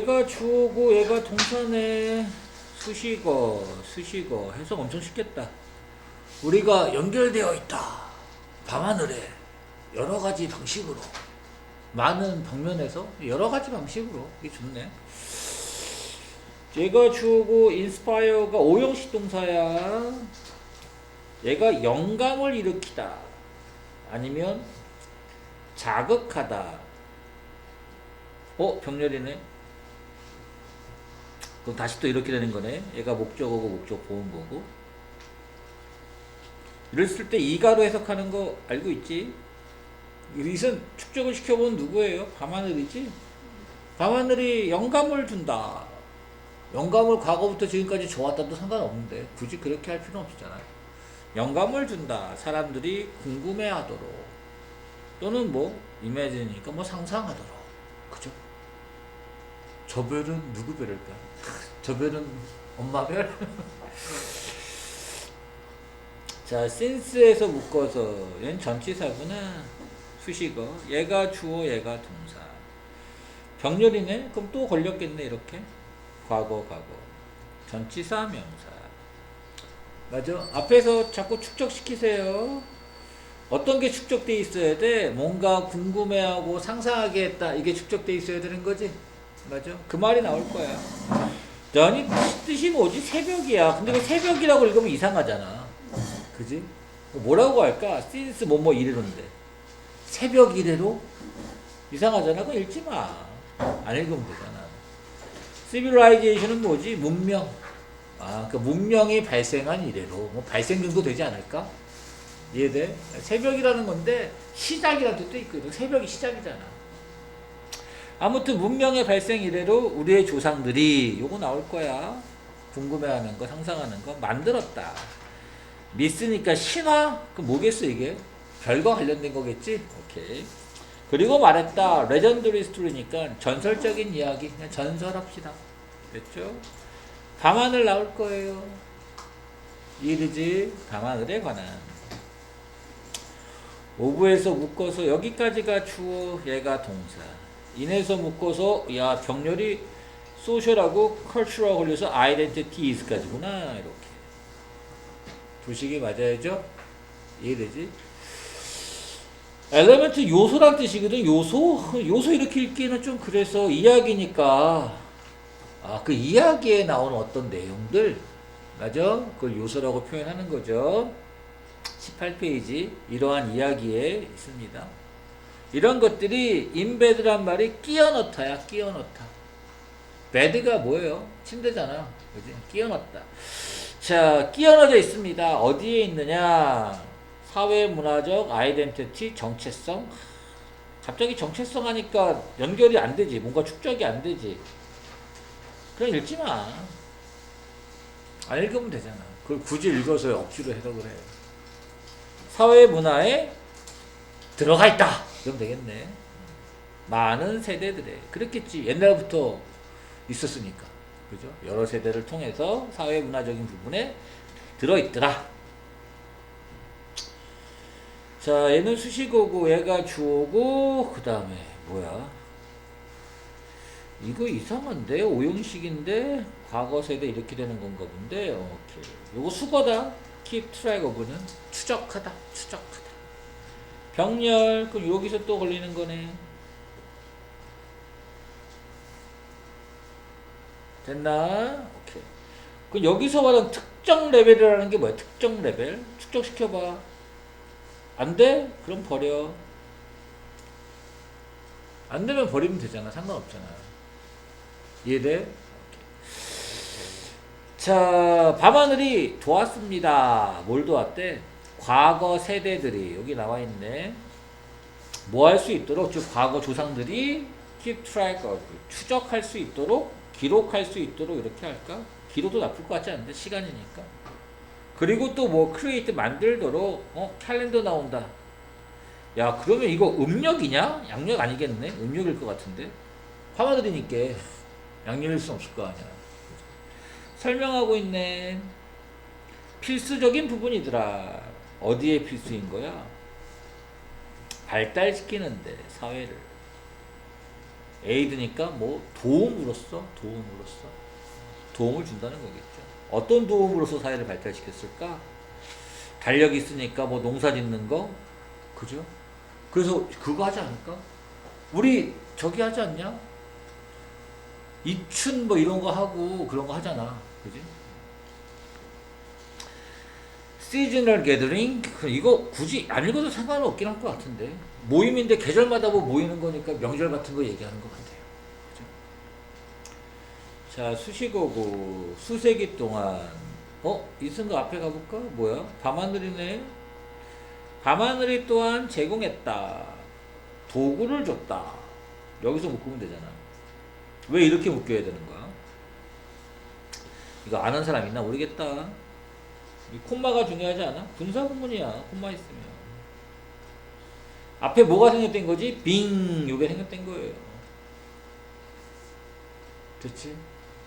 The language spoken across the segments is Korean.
얘가 주어고 얘가 동사네. 수식어, 수식어. 해석 엄청 쉽겠다. 우리가 연결되어 있다. 밤하늘에 여러 가지 방식으로 많은 방면에서 여러 가지 방식으로 이게 좋네. 얘가 주어고 인스파이어가 오형식 동사야. 얘가 영감을 일으키다. 아니면 자극하다. 어, 병렬이네. 그럼 다시 또 이렇게 되는 거네. 얘가 목적어고 목적 보험거고. 이랬을 때 이가로 해석하는 거 알고 있지? 이선 축적을 시켜본 누구예요? 밤하늘이지? 밤하늘이 영감을 준다. 영감을 과거부터 지금까지 좋았다도 상관없는데 굳이 그렇게 할 필요는 없잖아요. 영감을 준다. 사람들이 궁금해하도록 또는 뭐 이매지니까 뭐 상상하도록 그죠? 저 별은 누구 별일까? 저 별은 엄마 별? 자, since에서 묶어서 얘는 전치사구나 수식어 얘가 주어 얘가 동사. 병렬이네? 그럼 또 걸렸겠네 이렇게? 과거 과거. 전치사 명사. 맞아. 앞에서 자꾸 축적시키세요. 어떤 게 축적돼 있어야 돼? 뭔가 궁금해하고 상상하게 했다. 이게 축적돼 있어야 되는 거지 맞아? 그 말이 나올 거야. 자, 아니 뜻이 뭐지? 새벽이야. 근데 그 새벽이라고 읽으면 이상하잖아. 그지? 뭐라고 할까? since 뭐뭐 이래로인데. 새벽 이래로 이상하잖아. 그거 읽지 마 안 읽으면 되잖아. civilization은 뭐지? 문명. 아, 그 문명이 발생한 이래로. 뭐 발생 정도 되지 않을까? 이해돼? 새벽이라는 건데 시작이라는 뜻도 있거든. 새벽이 시작이잖아. 아무튼 문명의 발생 이래로 우리의 조상들이 요거 나올 거야. 궁금해하는 거, 상상하는 거 만들었다. 믿으니까 신화? 그 뭐겠어 이게? 별과 관련된 거겠지? 오케이. 그리고 말했다. 레전드리 스토리니까 전설적인 이야기. 그냥 전설합시다. 됐죠? 밤하늘 나올 거예요. 이해되지? 밤하늘에 관한. 오브에서 묶어서 여기까지가 주어, 얘가 동사. 인에서 묶어서 야 병렬이 소셜하고 컬처럴 걸려서 아이덴티티스까지구나 이렇게. 두식이 맞아야죠? 이해되지? 엘레멘트 요소란 뜻이거든. 요소? 요소 이렇게 읽기는 좀 그래서 이야기니까 아, 그 이야기에 나오는 어떤 내용들, 맞아? 그걸 요소라고 표현하는 거죠. 18페이지, 이러한 이야기에 있습니다. 이런 것들이 인베드란 말이 끼어 넣다야, 끼어 넣다. 베드가 뭐예요? 침대잖아. 그지? 끼어 넣다. 자, 끼어 넣어져 있습니다. 어디에 있느냐? 사회 문화적 아이덴티티 정체성. 갑자기 정체성 하니까 연결이 안 되지. 뭔가 축적이 안 되지. 그냥 읽지 마. 안 읽으면 되잖아. 그걸 굳이 읽어서 억지로 해석을 해. 사회 문화에 들어가 있다. 그럼 되겠네. 많은 세대들에 그랬겠지. 옛날부터 있었으니까. 그죠? 여러 세대를 통해서 사회 문화적인 부분에 들어 있더라. 자, 얘는 수식어고, 얘가 주어고, 그 다음에 뭐야? 이거 이상한데 오형식인데 과거 세대 이렇게 되는 건가 본데 오케이 요거 수거다 keep track of는 추적하다 추적하다 병렬 그럼 여기서 또 걸리는 거네. 됐나? 오케이. 그럼 여기서 말하는 특정 레벨이라는 게 뭐야? 특정 레벨? 축적시켜봐. 안 돼? 그럼 버려. 안 되면 버리면 되잖아. 상관없잖아. 이해돼? 자, 밤하늘이 도왔습니다. 뭘 도왔대? 과거 세대들이 여기 나와 있네. 뭐 할 수 있도록 즉 과거 조상들이 keep track of 추적할 수 있도록 기록할 수 있도록 이렇게 할까? 기록도 나쁠 것 같지 않은데 시간이니까. 그리고 또 뭐 크리에이트 만들도록 어 캘린더 나온다. 야 그러면 이거 음력이냐? 양력 아니겠네? 음력일 것 같은데. 밤하늘이니까 양력일 순 없을 거 아니야. 설명하고 있네. 필수적인 부분이더라. 어디에 필수인 거야? 발달시키는데 사회를. 에이드니까 뭐 도움으로써 도움으로써 도움을 준다는 거겠죠. 어떤 도움으로써 사회를 발달시켰을까? 달력 있으니까 뭐 농사 짓는 거, 그죠? 그래서 그거 하지 않을까? 우리 저기 하지 않냐? 입춘 뭐 이런 거 하고 그런 거 하잖아, 그지? 시즈널 게더링 이거 굳이 안 읽어도 상관은 없긴 할 것 같은데 모임인데 계절마다 뭐 모이는 거니까 명절 같은 거 얘기하는 것 같아요. 그죠? 자 수식어고 수세기 동안 어 이승거 앞에 가볼까? 뭐야? 밤하늘이네. 밤하늘이 또한 제공했다. 도구를 줬다. 여기서 묶으면 되잖아. 왜 이렇게 묶여야 되는 거야? 이거 아는 사람 있나 모르겠다. 이 콤마가 중요하지 않아? 분사 구문이야. 콤마 있으면. 앞에 뭐가 생겼된 거지? 빙 요게 생겼된 거예요. 됐지?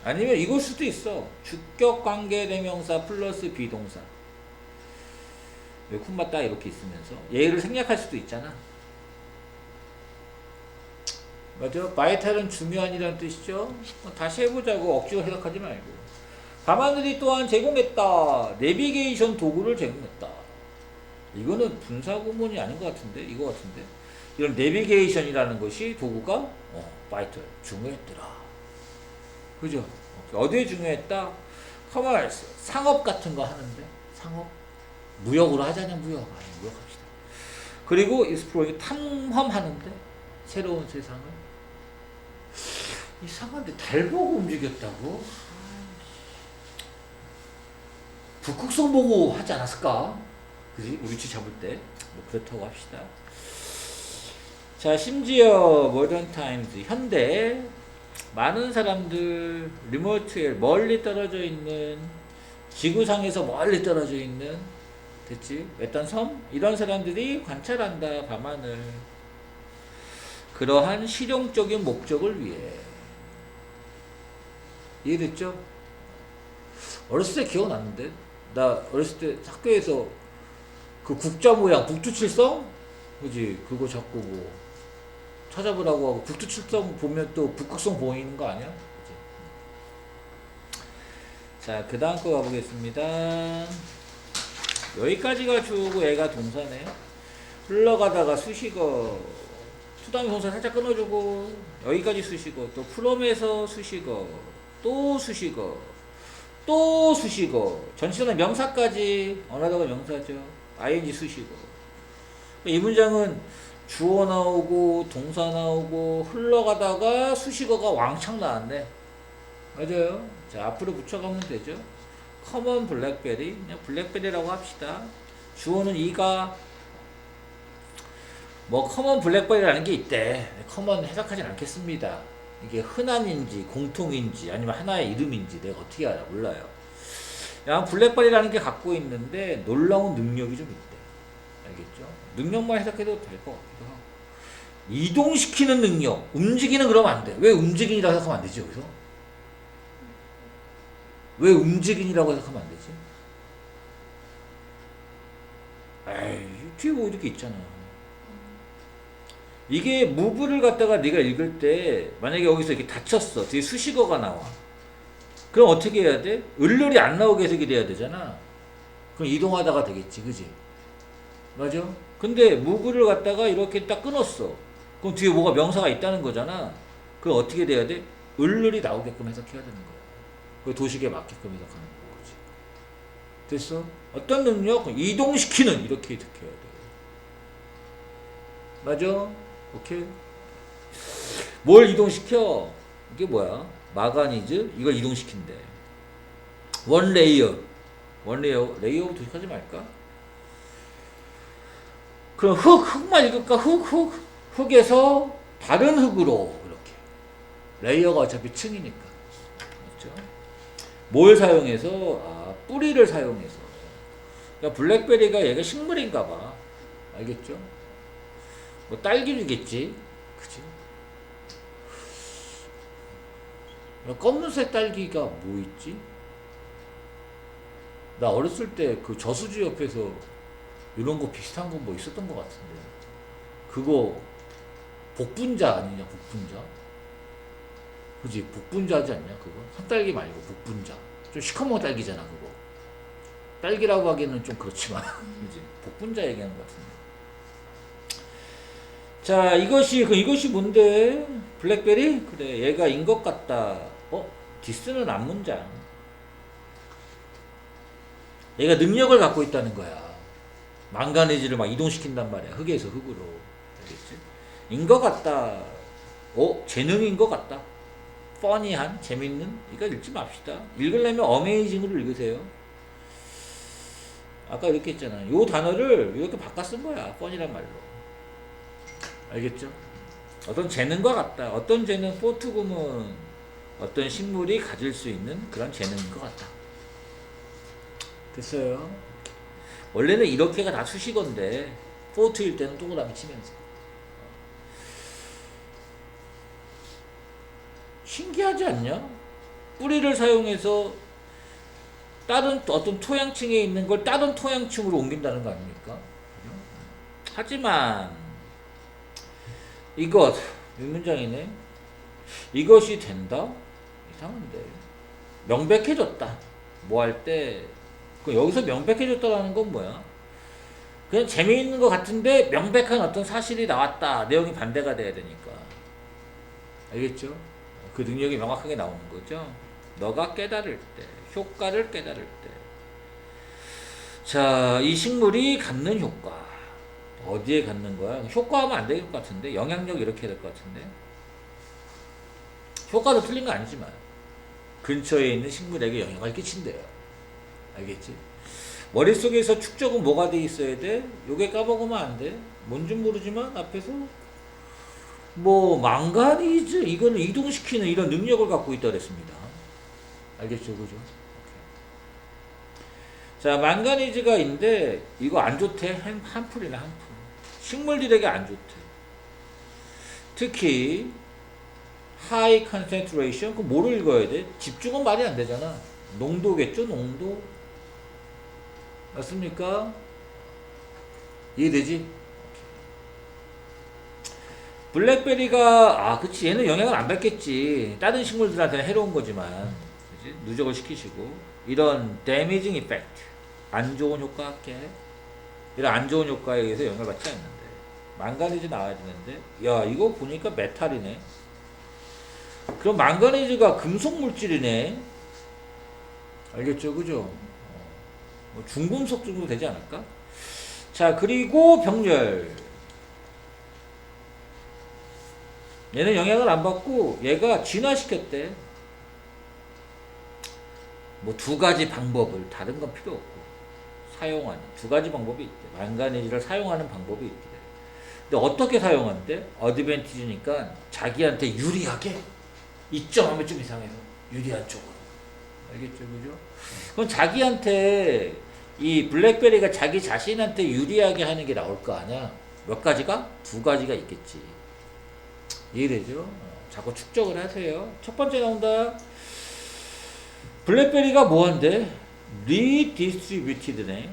아니면 이걸 수도 있어. 주격 관계 대명사 플러스 비동사. 왜 콤마 딱 이렇게 있으면서 얘를 생략할 수도 있잖아. 맞아? 바이탈은 중요한이라는 뜻이죠. 어, 다시 해보자고 억지로 해석하지 말고. 밤하늘이 또한 제공했다. 내비게이션 도구를 제공했다. 이거는 분사 구문이 아닌 것 같은데, 이거 같은데. 이런 내비게이션이라는 것이 도구가 어, 바이탈 중요했더라. 그죠? 어디에 중요했다? 커머스 상업 같은 거 하는데 상업 무역으로 하자냐 무역 아니 무역합시다. 그리고 익스플로이 탐험하는데 새로운 세상을 이상한데 달 보고 움직였다고? 북극성 보고 하지 않았을까? 그지? 우리 쥐 잡을 때. 뭐 그렇다고 합시다. 자, 심지어 모던 타임즈 현대 많은 사람들 리모트에 멀리 떨어져 있는 지구상에서 멀리 떨어져 있는 됐지? 외딴 섬 이런 사람들이 관찰한다 밤하늘 그러한 실용적인 목적을 위해 이해됐죠? 어렸을 때 기억났는데 나 어렸을 때 학교에서 그 국자 모양 북두칠성 그지 그거 자꾸 뭐 찾아보라고 하고 북두칠성 보면 또 북극성 보이는 거 아니야? 그지? 자, 그 다음 거 가보겠습니다. 여기까지가 주고 얘가 동사네요. 흘러가다가 수식어. 투다음에 동사 살짝 끊어주고, 여기까지 수식어. 또 프롬에서 수식어. 또 수식어. 또 수식어. 전치사는 명사까지. 어나더가 명사죠. ing 수식어. 이 문장은 주어 나오고 동사 나오고 흘러가다가 수식어가 왕창 나왔네. 맞아요. 자 앞으로 붙여가면 되죠. 커먼 블랙베리 그냥 블랙베리라고 합시다. 주어는 이가 뭐 커먼 블랙베리라는 게 있대. 커먼 해석하진 않겠습니다. 이게 흔한인지 공통인지 아니면 하나의 이름인지 내가 어떻게 알아 몰라요. 야 블랙베리라는 게 갖고 있는데 놀라운 능력이 좀 있대. 알겠죠? 능력만 해석해도 될 것 같기도 하고. 이동시키는 능력, 움직이는 그러면 안 돼. 왜 움직이라고 해석하면 안 되지, 여기서? 왜 움직이라고 해석하면 안 되지? 에이, 뒤에 뭐 이렇게 있잖아. 이게 무브를 갖다가 네가 읽을 때 만약에 여기서 이렇게 닫혔어. 뒤에 수식어가 나와. 그럼 어떻게 해야 돼? 을룰이 안 나오게 해석이 돼야 되잖아. 그럼 이동하다가 되겠지, 그지? 맞아? 근데 무브를 갖다가 이렇게 딱 끊었어. 그럼 뒤에 뭐가 명사가 있다는 거잖아. 그럼 어떻게 돼야 돼? 을룰이 나오게끔 해석해야 되는 거야. 그 도식에 맞게끔 해석하는 거지. 됐어? 어떤 능력? 이동시키는 이렇게 해석해야 돼. 맞아? 오케이. 뭘 이동시켜? 이게 뭐야? 마가니즈? 이걸 이동시킨대. 원 레이어. 원 레이어. 레이어 도식하지 말까? 그럼 흙, 흙만 읽을까? 흙, 흙, 흙에서 다른 흙으로 이렇게. 레이어가 어차피 층이니까. 그렇죠? 뭘 사용해서? 아, 뿌리를 사용해서. 그러니까 블랙베리가 얘가 식물인가 봐. 알겠죠? 뭐 딸기류겠지. 그치? 야, 검은색 딸기가 뭐 있지? 나 어렸을 때 그 저수지 옆에서 이런 거 비슷한 거뭐 있었던 것 같은데. 그거 복분자 아니냐, 복분자? 그지 복분자하지 않냐 그거 산딸기 말고 복분자 좀 시커먼 딸기잖아 그거 딸기라고 하기에는 좀 그렇지만 그지 복분자 얘기하는 것 같은데 자 이것이 그 이것이 뭔데? 블랙베리? 그래 얘가 인 것 같다. 어? 디스는 앞문장. 얘가 능력을 갖고 있다는 거야. 망가네즈를 막 이동시킨단 말이야. 흙에서 흙으로. 알겠지? 인 것 같다. 어? 재능인 것 같다. 퍼니한 재밌는? 이거 읽지 맙시다. 읽으려면 어메이징으로 읽으세요. 아까 이렇게 했잖아. 요 단어를 이렇게 바꿔 쓴 거야. 퍼니란 말로 알겠죠? 어떤 재능과 같다. 어떤 재능 포트금은 어떤 식물이 가질 수 있는 그런 재능인 것 같다. 됐어요? 원래는 이렇게가 다 수식어인데 포트일 때는 동그라미 치면서. 신기하지 않냐? 뿌리를 사용해서 다른 어떤 토양층에 있는 걸 다른 토양층으로 옮긴다는 거 아닙니까? 하지만 이것 이 문장이네. 이것이 된다? 이상한데 명백해졌다. 뭐 할 때 그 여기서 명백해졌다라는 건 뭐야? 그냥 재미있는 것 같은데 명백한 어떤 사실이 나왔다. 내용이 반대가 돼야 되니까. 알겠죠? 그 능력이 명확하게 나오는 거죠. 너가 깨달을 때, 효과를 깨달을 때. 자, 이 식물이 갖는 효과. 어디에 갖는 거야? 효과하면 안 될 것 같은데, 영향력 이렇게 될 것 같은데. 효과도 틀린 거 아니지만, 근처에 있는 식물에게 영향을 끼친대요. 알겠지? 머릿속에서 축적은 뭐가 돼 있어야 돼? 요게 까먹으면 안 돼. 뭔지 모르지만 앞에서 뭐 망가니즈 이거는 이동시키는 이런 능력을 갖고 있다 그랬습니다. 알겠죠, 그죠? 자, 망가니즈가 있는데 이거 안 좋대. 한, 한 풀이네, 한풀. 식물들에게 안 좋대. 특히 high concentration 그 뭐를 읽어야 돼? 집중은 말이 안 되잖아. 농도겠죠, 농도. 맞습니까? 이해되지? 블랙베리가 아 그치 얘는 영향을 안 받겠지 다른 식물들한테는 해로운 거지만 그치? 누적을 시키시고 이런 데미징 이펙트 안 좋은 효과 할게 이런 안 좋은 효과에 의해서 영향을 받지 않는데. 망가니즈 나와야 되는데. 야 이거 보니까 메탈이네. 그럼 망가니즈가 금속 물질이네. 알겠죠? 그죠? 어, 뭐 중금속 정도 되지 않을까? 자 그리고 병렬. 얘는 영향을 안 받고 얘가 진화시켰대. 뭐 두 가지 방법을 다른 건 필요 없고 사용하는 두 가지 방법이 있대. 망가니즈를 사용하는 방법이 있대. 근데 어떻게 사용한대? 어드밴티지니까 자기한테 유리하게 이점하면 좀 이상해서 유리한 쪽으로. 알겠죠, 그죠? 그럼 자기한테 이 블랙베리가 자기 자신한테 유리하게 하는 게 나올 거 아니야? 몇 가지가? 두 가지가 있겠지. 이해되죠? 어, 자꾸 축적을 하세요. 첫 번째 나온다. 블랙베리가 뭐한데? 리디스트리뷰티드네.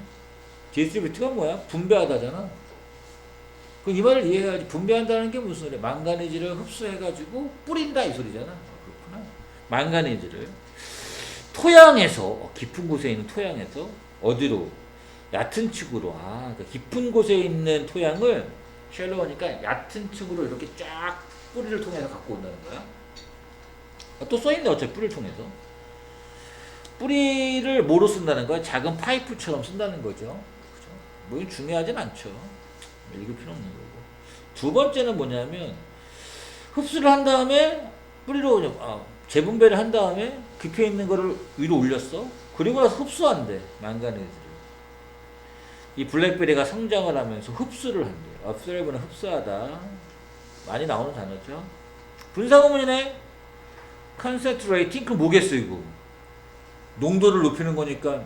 디스트리뷰트가 뭐야? 분배하다잖아. 그럼 이 말을 이해해야지. 분배한다는 게 무슨 소리야? 망가니즈를 흡수해가지고 뿌린다 이 소리잖아. 어, 그렇구나. 망가니즈를 토양에서 어, 깊은 곳에 있는 토양에서 어디로? 얕은 층으로. 아, 그러니까 깊은 곳에 있는 토양을 쉘로우니까 얕은 층으로 이렇게 쫙 뿌리를 통해서 갖고 온다는 거야. 아, 또 써있네 어차피 뿌리를 통해서. 뿌리를 뭐로 쓴다는 거야? 작은 파이프처럼 쓴다는 거죠. 그죠? 뭐 중요하진 않죠. 읽을 필요 없는 거고. 두 번째는 뭐냐면 흡수를 한 다음에 뿌리로 아, 재분배를 한 다음에 깊이 있는 거를 위로 올렸어. 그리고 나서 흡수한대 망가니즈를. 이 블랙베리가 성장을 하면서 흡수를 한대. observe는 흡수하다. 많이 나오는 단어죠. 분사구문이네. concentrating 그 뭐겠어 이거. 농도를 높이는 거니까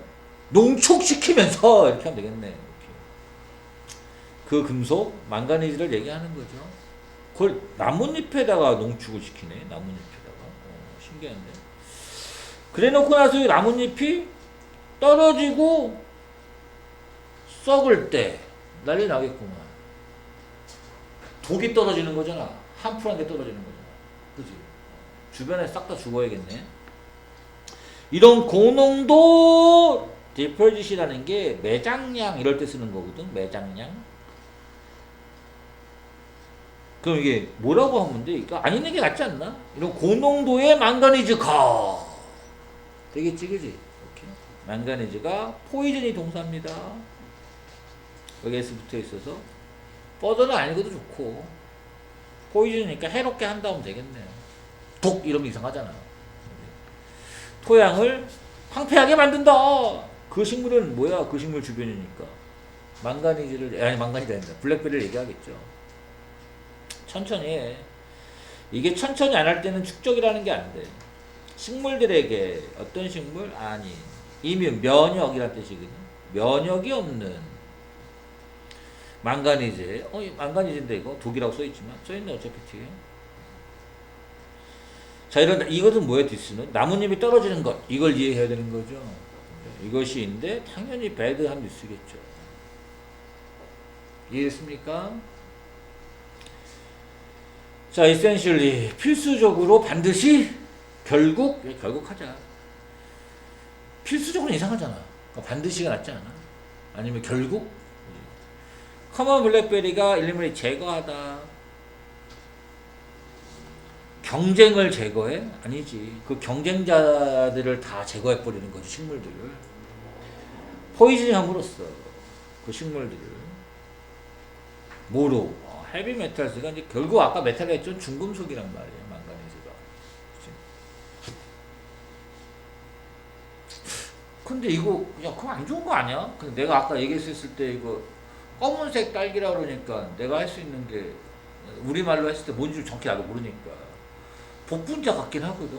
농축시키면서 이렇게 하면 되겠네. 이렇게. 그 금속 망가니즈를 얘기하는 거죠. 그걸 나뭇잎에다가 농축을 시키네. 나뭇잎에다가. 어, 신기한데. 그래 놓고 나서 이 나뭇잎이 떨어지고 썩을 때 난리 나겠구만. 독이 떨어지는 거잖아. 한풀한개 떨어지는 거잖아. 그지? 주변에 싹 다 죽어야겠네. 이런 고농도 디퍼짓이라는 게 매장량 이럴 때 쓰는 거거든. 매장량. 그럼 이게 뭐라고 하면 돼? 안 있는 게 낫지 않나? 이런 고농도의 망가니즈가 되겠지, 그지? 망가니즈가 포이즌이 동사입니다. 여기 S 붙어 있어서 뻗어는 아니고도 좋고 포이즌이니까 해롭게 한다면 되겠네요. 독 이러면 이상하잖아. 토양을 황폐하게 만든다. 그 식물은 뭐야? 그 식물 주변이니까 망가니즈를 아니 망가니즈 아니다. 블랙베리를 얘기하겠죠. 천천히 해. 이게 천천히 안 할 때는 축적이라는 게 안 돼. 식물들에게 어떤 식물? 아니 이뮨 면역이란 뜻이거든. 면역이 없는 망가니즈. 어, 이 망가니즈인데 이거 독이라고 써 있지만 써 있네 어차피 뒤에. 자 이런 이것은 뭐야 디스는 나뭇잎이 떨어지는 것 이걸 이해해야 되는 거죠. 이것이인데 당연히 배드한 뉴스겠죠. 이해됐습니까? 자, essentially 필수적으로 반드시 결국 예, 결국 하자. 필수적으로 이상하잖아. 그러니까 반드시가 낫지 않아? 아니면 결국 커먼 블랙베리가 일리미를 제거하다. 경쟁을 제거해? 아니지. 그 경쟁자들을 다 제거해 버리는 거지 식물들을. 포이즌함으로써 그 식물들을 뭐로? 어, 헤비 메탈스가 이제 결국 아까 메탈이 했죠 중금속이란 말이에요. 그치? 근데 이거 야 그거 안 좋은 거 아니야? 근데 내가 아까 얘기했을 때 이거 검은색 딸기라 그러니까 내가 할 수 있는 게 우리 말로 했을 때 뭔지 정확히 나도 모르니까 복분자 같긴 하거든.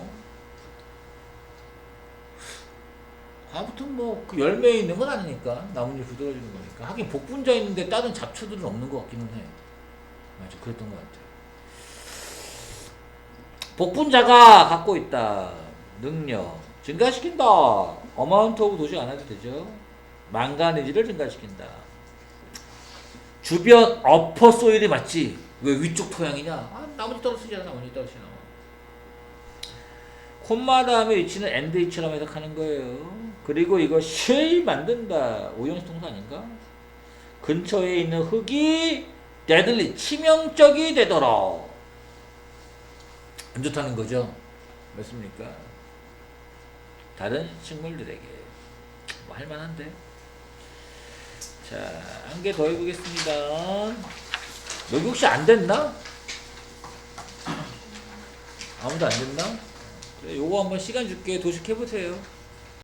아무튼 뭐 그 열매에 있는 건 아니니까 나뭇잎 부드러지는 거니까 하긴 복분자 있는데 다른 잡초들은 없는 것 같기는 해. 맞아 그랬던 것 같아. 복분자가 갖고 있다 능력 증가시킨다 어마운트 오브 도시 안 해도 되죠. 망가니지를 증가시킨다. 주변 어퍼 소일이 맞지? 왜 위쪽 토양이냐? 아, 나머지 떨어지잖아, 나머지 떨어지잖아. 콤마 다음에 위치는 엔드 위치라고 해석하는 거예요. 그리고 이거 실 만든다. 오형식 동사 아닌가? 근처에 있는 흙이 데들리 치명적이 되더라. 안 좋다는 거죠. 맞습니까? 다른 식물들에게 뭐 할만한데. 자, 한 개 더 해보겠습니다. 여기 혹시 안 됐나? 아무도 안 됐나? 그래, 요거 한번 시간 줄게 도식해보세요.